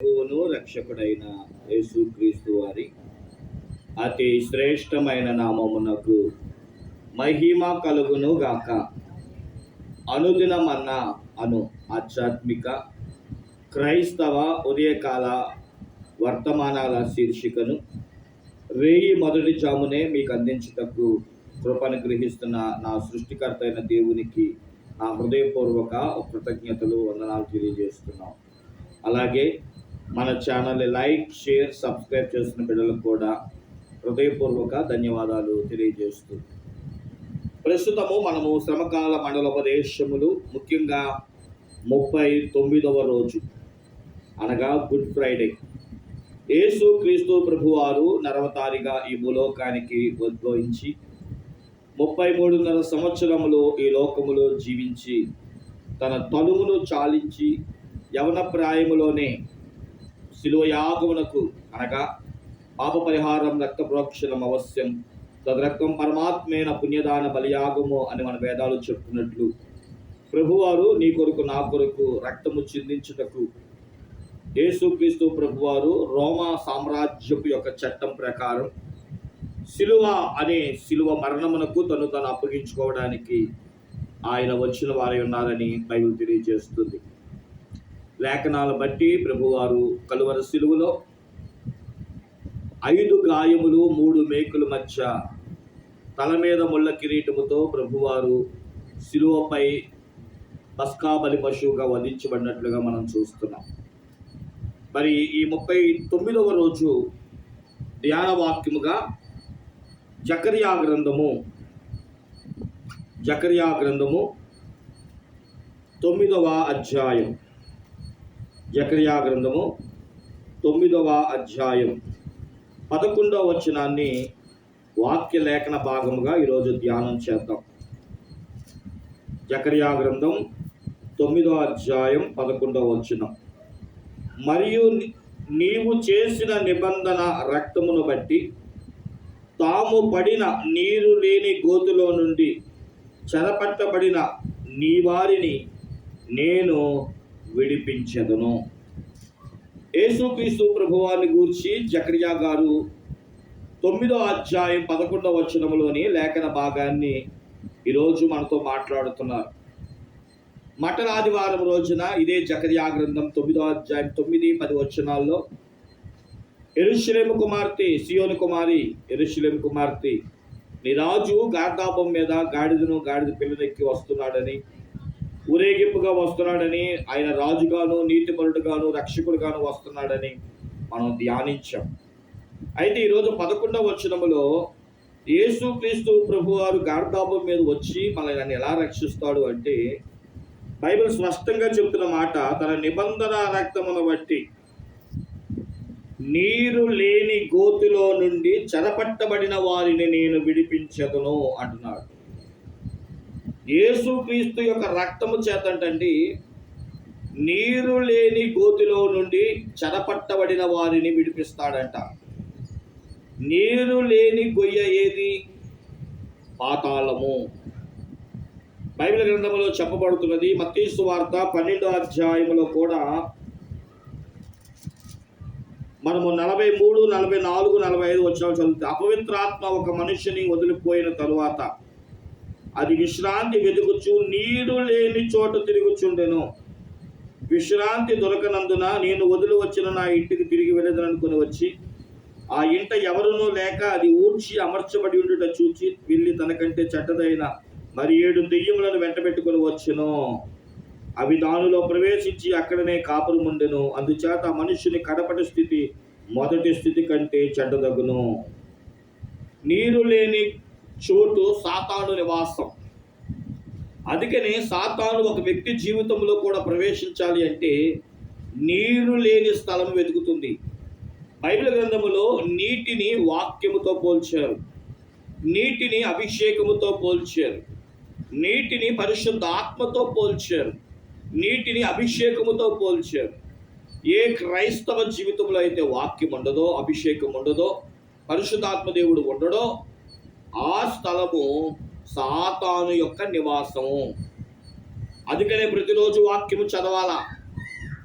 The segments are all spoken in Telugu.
ప్రభువును రక్షకుడైన యేసుక్రీస్తు వారి అతి శ్రేష్టమైన నామమునకు మహిమ కలుగును గాక. అనుదినమన్న అను ఆధ్యాత్మిక క్రైస్తవ ఉదయకాల వర్తమానాల శీర్షికను రేయి మొదటి జామునే మీకు అందించుటకు కృపను గ్రహిస్తున్న నా సృష్టికర్త అయిన దేవునికి నా హృదయపూర్వక కృతజ్ఞతలు వందనాలు తెలియజేస్తున్నాం. అలాగే మన ఛానల్ని లైక్ షేర్ సబ్స్క్రైబ్ చేస్తున్న బిడ్డలకు కూడా హృదయపూర్వక ధన్యవాదాలు తెలియజేస్తూ. ప్రస్తుతము మనము శ్రమకాల మండలోపదేశములు ముఖ్యంగా ముప్పై తొమ్మిదవ రోజు అనగా గుడ్ ఫ్రైడే. యేసు క్రీస్తు ప్రభువారు నరవతారిగా ఈ భూలోకానికి ఉద్భవించి ముప్పై మూడున్నర సంవత్సరములు ఈ లోకములో జీవించి తన తనువును చాలించి యవన ప్రాయములోనే శిలువయాగమునకు అనగా పాప పరిహారం రక్త ప్రోక్షణం అవశ్యం. తదరక్తం పరమాత్మైన పుణ్యదాన బలియాగము అని మన వేదాలు చెప్తున్నట్లు ప్రభువారు నీ కొరకు నా కొరకు రక్తము చిందించుటకు యేసుక్రీస్తు ప్రభువారు రోమా సామ్రాజ్యపు యొక్క చట్టం ప్రకారం శిలువ అనే శిలువ మరణమునకు తను తను అప్పగించుకోవడానికి ఆయన వచ్చిన వారై ఉన్నారని బైబిల్ తెలియజేస్తుంది. లేఖనాలు బట్టి ప్రభువారు కలువర శిలువలో ఐదు గాయములు మూడు మేకుల మధ్య తల మీద ముళ్ళ కిరీటముతో ప్రభువారు శిలువపై బస్కాబలి పశువుగా వధించబడినట్లుగా మనం చూస్తున్నాం. మరి ఈ ముప్పై తొమ్మిదవ రోజు ధ్యానవాక్యముగా జకర్యా గ్రంథము జకర్యా గ్రంథము తొమ్మిదవ అధ్యాయం. జకర్యా గ్రంథము తొమ్మిదవ అధ్యాయం పదకొండవ వచనాన్ని వాక్య లేఖన భాగముగా ఈరోజు ధ్యానం చేద్దాం. జకర్యా గ్రంథం తొమ్మిదవ అధ్యాయం పదకొండవ వచనం. మరియు నీవు చేసిన నిబంధన రక్తమును బట్టి తాము పడిన నీరు లేని గోతులో నుండి చెరపట్టబడిన నీ వారిని నేను విడిపించెదను. యేసుక్రీస్తు ప్రభువాన్ని గూర్చి జకరియా గారు తొమ్మిదో అధ్యాయం పదకొండవ వచనములోని లేఖన భాగాన్ని ఈరోజు మనతో మాట్లాడుతున్నారు. మటనాదివారం రోజున ఇదే జకరియా గ్రంథం తొమ్మిదో అధ్యాయం తొమ్మిది పది వచనాల్లో ఎరుషులేము కుమార్తె సియోని కుమారి ఎరుషులేము కుమార్తె నీ రాజు గార్దాపం మీద గాడిదను గాడిద పిల్లనెక్కి వస్తున్నాడని ఊరేగింపుగా వస్తున్నాడని ఆయన రాజుగాను నీతిపరుడుగాను రక్షకుడుగాను వస్తున్నాడని మనం ధ్యానించాం. అయితే ఈరోజు పదకొండవ వచనములో యేసుక్రీస్తు ప్రభువారు గార్దాపం మీద వచ్చి మనల్ని ఎలా రక్షిస్తాడు అంటే బైబిల్ స్పష్టంగా చెబుతున్న మాట తన నిబంధన రక్తమును బట్టి నీరు లేని గోతిలో నుండి చెరపట్టబడిన వారిని నేను విడిపించదును అంటున్నాడు. యేసుక్రీస్తు యొక్క రక్తము చేతంటండి నీరు లేని గోతిలో నుండి చెరపట్టబడిన వారిని విడిపిస్తాడంట. నీరు లేని గొయ్య ఏది? పాతాళము. బైబిల్ గ్రంథంలో చెప్పబడుతున్నది మతీసు వార్త పన్నెండో అధ్యాయంలో కూడా మనము నలభై మూడు నలభై నాలుగు నలభై ఐదు వచ్చిన చదువుతుంది అపవిత్రాత్మ ఒక మనిషిని వదిలిపోయిన తరువాత అది విశ్రాంతి వెతుకుచు నీరు లేని చోట తిరుగుచుండెను. విశ్రాంతి దొరకనందున నేను వదిలి వచ్చిన నా ఇంటికి తిరిగి వెళ్ళదనుకుని వచ్చి ఆ ఇంట ఎవరునూ లేక అది ఊడ్చి అమర్చబడి ఉండుట చూచి వెళ్ళి తనకంటే చెడ్డదైన మరి ఏడు దెయ్యములను వెంటబెట్టుకొని వచ్చును. అవి దానిలో ప్రవేశించి అక్కడనే కాపురం ఉండెను అందుచేత మనుషుని కడపటి స్థితి మొదటి స్థితి కంటే చెడ్డదగును. నీరు లేని చోటు సాతాను నివాసం. అందుకని సాతాను ఒక వ్యక్తి జీవితంలో కూడా ప్రవేశించాలి అంటే నీరు లేని స్థలం వెతుకుతుంది. బైబిల్ గ్రంథములో నీటిని వాక్యముతో పోల్చారు. నీటిని అభిషేకముతో పోల్చారు. నీటిని పరిశుద్ధ ఆత్మతో పోల్చారు. నీటిని అభిషేకముతో పోల్చారు. ఏ క్రైస్తవ జీవితంలో అయితే వాక్యం ఉండదో అభిషేకం ఉండదో పరిశుద్ధాత్మ దేవుడు ఉండడో ఆ స్థలము సాతాను యొక్క నివాసము. అందుకనే ప్రతిరోజు వాక్యము చదవాలా?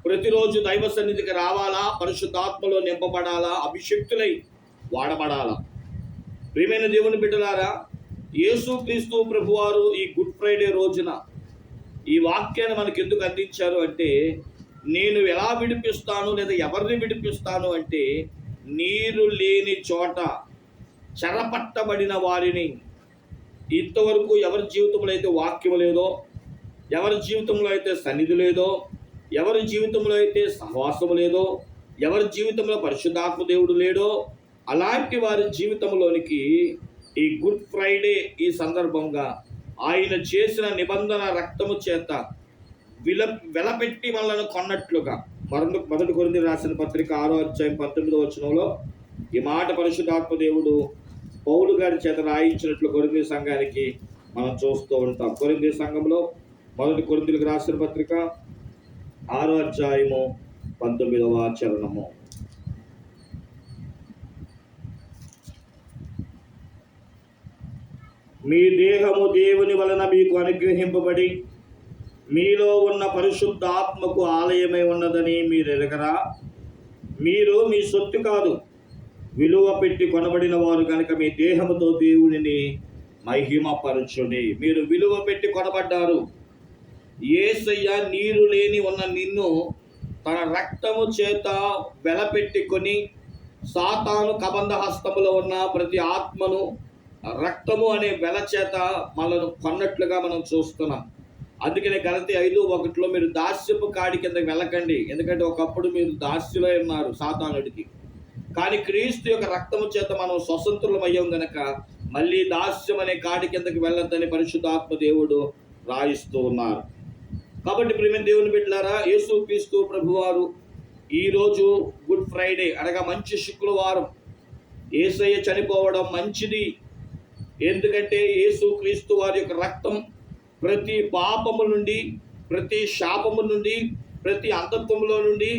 ప్రతిరోజు దైవ సన్నిధికి రావాలా? పరిశుద్ధాత్మలో నింపబడాలా? అభిషక్తులై వాడబడాలా? ప్రియమైన దేవుని బిడ్డలారా యేసుక్రీస్తు ప్రభువారు ఈ గుడ్ ఫ్రైడే రోజున ఈ వాక్యాన్ని మనకు ఎందుకు అందించారు అంటే నేను ఎలా విడిపిస్తాను లేదా ఎవరిని విడిపిస్తాను అంటే నీరు లేని చోట చెరపట్టబడిన వారిని. ఇంతవరకు ఎవరి జీవితంలో అయితే వాక్యం లేదో ఎవరి జీవితంలో అయితే సన్నిధి లేదో ఎవరి జీవితంలో అయితే సహవాసం లేదో ఎవరి జీవితంలో పరిశుద్ధాత్మ దేవుడు లేడో అలాంటి వారి జీవితంలోనికి ఈ గుడ్ ఫ్రైడే ఈ సందర్భంగా ఆయన చేసిన నిబంధన రక్తము చేత విల వెలపెట్టి మనల్ని కొన్నట్లుగా. మరొక మొదటి కొరింది రాసిన పత్రిక ఆరో అధ్యాయం పంతొమ్మిదో వచనంలో ఈ మాట పరిశుద్ధాత్మ దేవుడు గారి చేత రాయించినట్లు కొరింది సంఘానికి మనం చూస్తూ ఉంటాం. కొరింది సంఘంలో మొదటి కొరిందులకు రాసిన పత్రిక ఆరో అధ్యాయము పంతొమ్మిదవ చరణము. మీ దేహము దేవుని వలన మీకు అనుగ్రహింపబడి మీలో ఉన్న పరిశుద్ధ ఆత్మకు ఆలయమై ఉన్నదని మీరు ఎరగరా? మీరు మీ సొత్తు కాదు విలువ పెట్టి కొనబడిన వారు కనుక మీ దేహముతో దేవుడిని మహిమపరచుని మీరు విలువ పెట్టి కొనబడ్డారు. ఏసయ్య నీరు లేని ఉన్న నిన్ను తన రక్తము చేత వెలపెట్టుకొని సాతాను కబంధ హస్తములో ఉన్న ప్రతి ఆత్మను రక్తము అనే వెల చేత మనను కొన్నట్లుగా మనం చూస్తున్నాం. అందుకనే గలతి ఐదు ఒకటిలో మీరు దాస్యపు కాడి కింద వెళ్ళకండి ఎందుకంటే ఒకప్పుడు మీరు దాస్యులో ఉన్నారు సాతానుడికి. కానీ క్రీస్తు యొక్క రక్తము చేత మనం స్వతంత్రులం అయ్యాం గనక మళ్ళీ దాస్యం అనే కాడి కిందకి వెళ్ళొద్దని పరిశుద్ధాత్మ దేవుడు రాయిస్తూ ఉన్నారు. కాబట్టి ప్రేమ దేవుని బిడ్డలారా యేసు క్రీస్తు ప్రభువారు ఈరోజు గుడ్ ఫ్రైడే అనగా మంచి శుక్రవారం. ఏసయ్య చనిపోవడం మంచిది. ఎందుకంటే యేసు క్రీస్తు వారి యొక్క రక్తం ప్రతి పాపము నుండి ప్రతి శాపము నుండి ప్రతి అంతత్వంలో నుండి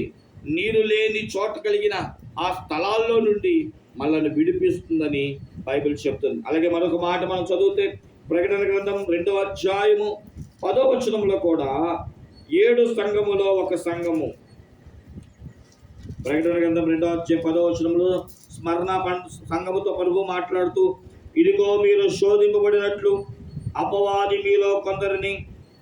నీరు లేని చోట కలిగిన ఆ స్థలాల్లో నుండి మనల్ని విడిపిస్తుందని బైబిల్ చెప్తుంది. అలాగే మరొక మాట మనం చదివితే ప్రకటన గ్రంథం రెండవ అధ్యాయము పదో వచనంలో కూడా ఏడు సంఘములో ఒక సంఘము. ప్రకటన గ్రంథం రెండో అధ్యాయం పదో వచనంలో స్మరణ సంఘముతో పరుగు మాట్లాడుతూ ఇదిగో మీరు శోధింపబడినట్లు అపవాది మీలో కొందరిని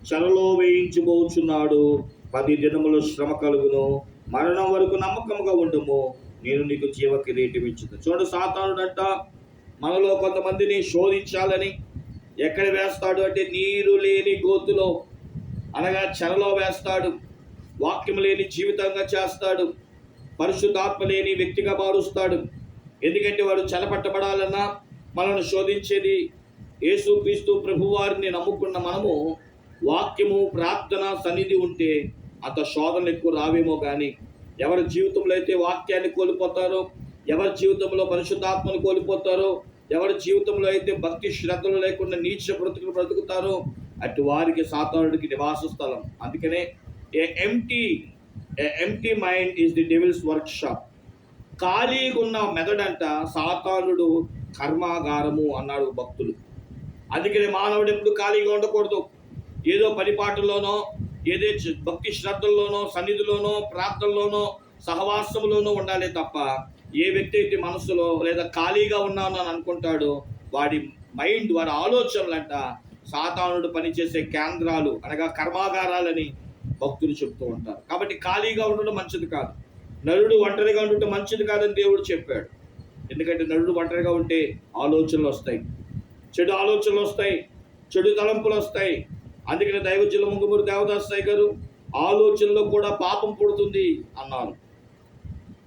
చెరలో వేయించబోచున్నాడు పది దినములు శ్రమ కలుగును. మరణం వరకు నమ్మకముగా ఉండము. నేను నీకు జీవ కిరీటం ఇచ్చింది చూడు సాతానుడంట మనలో కొంతమందిని శోధించాలని ఎక్కడ వేస్తాడు అంటే నీరు లేని గోతులో అనగా చెరలో వేస్తాడు వాక్యం లేని జీవితంగా చేస్తాడు పరిశుద్ధాత్మ లేని వ్యక్తిగా మారుస్తాడు. ఎందుకంటే వాడు చెలపట్టబడాలన్నా మనల్ని శోధించేది యేసుక్రీస్తు ప్రభువారిని నమ్ముకున్న మనము వాక్యము ప్రార్థన సన్నిధి ఉంటే అంత శోధనలు ఎక్కువ రావేమో కానీ ఎవరి జీవితంలో అయితే వాక్యాన్ని కోల్పోతారో ఎవరి జీవితంలో పరిశుద్ధాత్మను కోల్పోతారో ఎవరి జీవితంలో అయితే భక్తి శ్రద్ధలు లేకుండా నీచ బ్రతుకులు బ్రతుకుతారో అటు వారికి సాతానుడికి నివాస స్థలం. అందుకనే an empty an empty mind is the devil's workshop ఖాళీగా ఉన్న మెదడంట సాతానుడు కర్మాగారము అన్నాడు భక్తులు. అందుకని మానవుడు ఎప్పుడు ఖాళీగా ఉండకూడదు. ఏదో పరిపాటులోనో ఏదైతే భక్తి శ్రద్ధల్లోనో సన్నిధిలోనో ప్రార్థనలోనో సహవాసంలోనో ఉండాలి తప్ప ఏ వ్యక్తి అయితే మనసులో లేదా ఖాళీగా ఉన్నాను అని అనుకుంటాడో వాడి మైండ్ వాడి ఆలోచనలంట సాతానుడు పనిచేసే కేంద్రాలు అనగా కర్మాగారాలని భక్తులు చెప్తూ ఉంటారు. కాబట్టి ఖాళీగా ఉండడం మంచిది కాదు. నరుడు ఒంటరిగా ఉండటం మంచిది కాదని దేవుడు చెప్పాడు. ఎందుకంటే నరుడు ఒంటరిగా ఉంటే ఆలోచనలు వస్తాయి. చెడు ఆలోచనలు వస్తాయి. చెడు తలంపులు వస్తాయి. అందుకని దైవజుల ముంగుమూరు దేవదాస్ గారు ఆలోచనలో కూడా పాపం పుడుతుంది అన్నారు.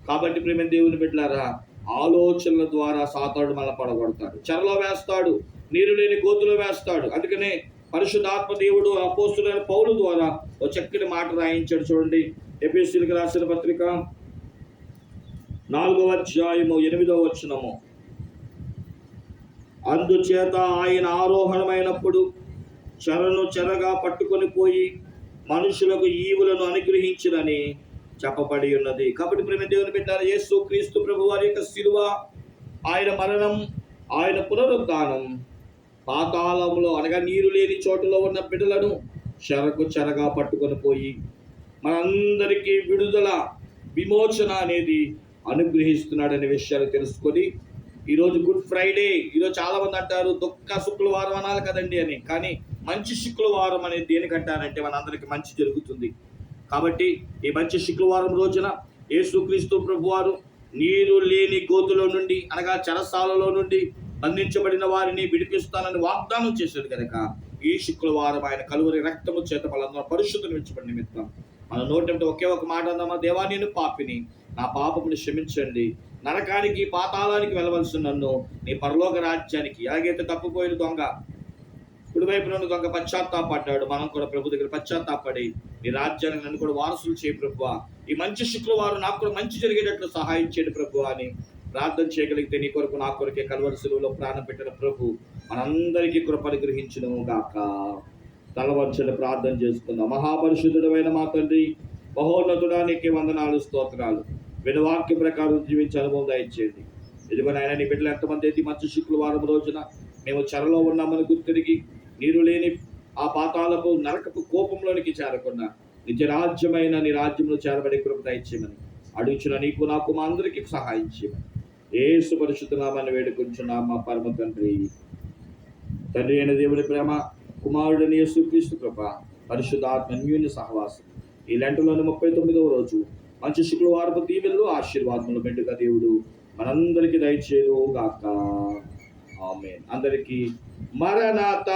కాబట్టి ప్రేమ దేవుని బిడ్డలారా ఆలోచనల ద్వారా సాతాడు మన పడగొడతాడు. చెరలో వేస్తాడు నీరు లేని గోతులో వేస్తాడు. అందుకనే పరిశుద్ధాత్మ దేవుడు అపోస్తులైన పౌలు ద్వారా ఒక చక్కటి మాట రాయించాడు చూడండి. ఎపిఎస్సీలకు రాసిన పత్రిక నాలుగవ అధ్యాయము ఎనిమిదవ వచనము. అందుచేత ఆయన ఆరోహణమైనప్పుడు చెరను చెరగా పట్టుకొని పోయి మనుషులకు ఈవులను అనుగ్రహించినని చెప్పబడి ఉన్నది. కాబట్టి ప్రేమ దేవుని పెట్టారు యేసు క్రీస్తు ప్రభు వారి యొక్క శిలువ ఆయన మరణం ఆయన పునరుద్ధానం పాతాళంలో అనగా నీరు లేని చోటులో ఉన్న బిడ్డలను చెరకు చెరగా పట్టుకొని పోయి మనందరికీ విడుదల విమోచన అనేది అనుగ్రహిస్తున్నాడనే విషయాలు తెలుసుకొని ఈరోజు గుడ్ ఫ్రైడే. ఈరోజు చాలా మంది అంటారు దుఃఖ శుక్రవారం అనాలి కదండి అని. కానీ మంచి శుక్రవారం అనేది దేనికంటారంటే మనందరికీ మంచి జరుగుతుంది. కాబట్టి ఈ మంచి శుక్రవారం రోజున యేసుక్రీస్తు ప్రభువారు నీరు లేని గోతులో నుండి అనగా చెరసాలలో నుండి బంధించబడిన వారిని విడిపిస్తానని వాగ్దానం చేశాడు కనుక ఈ శుక్రవారం ఆయన కలువరి రక్తము చేత వాళ్ళందరూ పరిశుద్ధం ఇచ్చబడి నిమిత్తం. మన నోటంటే ఒకే ఒక మాట అందామా? దేవా నేను పాపిని. నా పాపముని క్షమించండి. నరకానికి పాతాళానికి వెళ్ళవలసిన నన్ను నీ పరలోక రాజ్యానికి ఎలాగైతే తప్పిపోయిన దొంగ కుడివైపు నుండి దొంగ పశ్చాత్తాపడ్డాడు. మనం కూడా ప్రభు దగ్గర పశ్చాత్తాపడి నీ రాజ్యానికి నన్ను కూడా వారసులు చేయి ప్రభు ఈ మంచి శుక్రవారం నాకు కూడా మంచి జరిగేటట్లు సహాయం చేయండి ప్రభు అని ప్రార్థన చేయగలిగితే నీ కొరకు నా కొరకే కలవరి సులువులో ప్రాణం పెట్టిన ప్రభు మనందరికీ కృపను గ్రహించడం గాక తలవంచని ప్రార్థన చేసుకుందాం. మహాపరిశుద్ధుడమైన మా తండ్రి మహోన్నతుడా నీకే వందనాలు స్తోత్రాలు. వినవాక్య ప్రకారం జీవించే అనుభవం దయచేయండి. ఇదిగో నాయన నీ బిడ్డలు ఎంతమంది అయితే మంచి శుక్రవారం రోజున మేము చెరలో ఉన్నామని గుర్తిరిగి నీరు లేని ఆ పాతాలకు నరకపు కోపంలోనికి చేరకుండా నిజరాజ్యమైన నీ రాజ్యంలో చేరబడి కృప దయచేయమని అడుగుచున్న నీకు నాకు మా అందరికీ సహాయం చేయమని. ఏసు పరిశుద్ధనామాన్ని వేడుకుంటున్నా మా పరమ తండ్రి. తండ్రి అయిన దేవుని ప్రేమ కుమారుడిని యేసుక్రీస్తు కృప పరిశుద్ధాత్మ అన్యోన్య సహవాసం. ఈ లెంటలోని ముప్పై తొమ్మిదవ రోజు మంచి శుక్రవారపు దీవెల్లో ఆశీర్వాదములు మెండుగా దేవుడు మనందరికీ దయచేయను గాక ఆమె అందరికీ మరణాత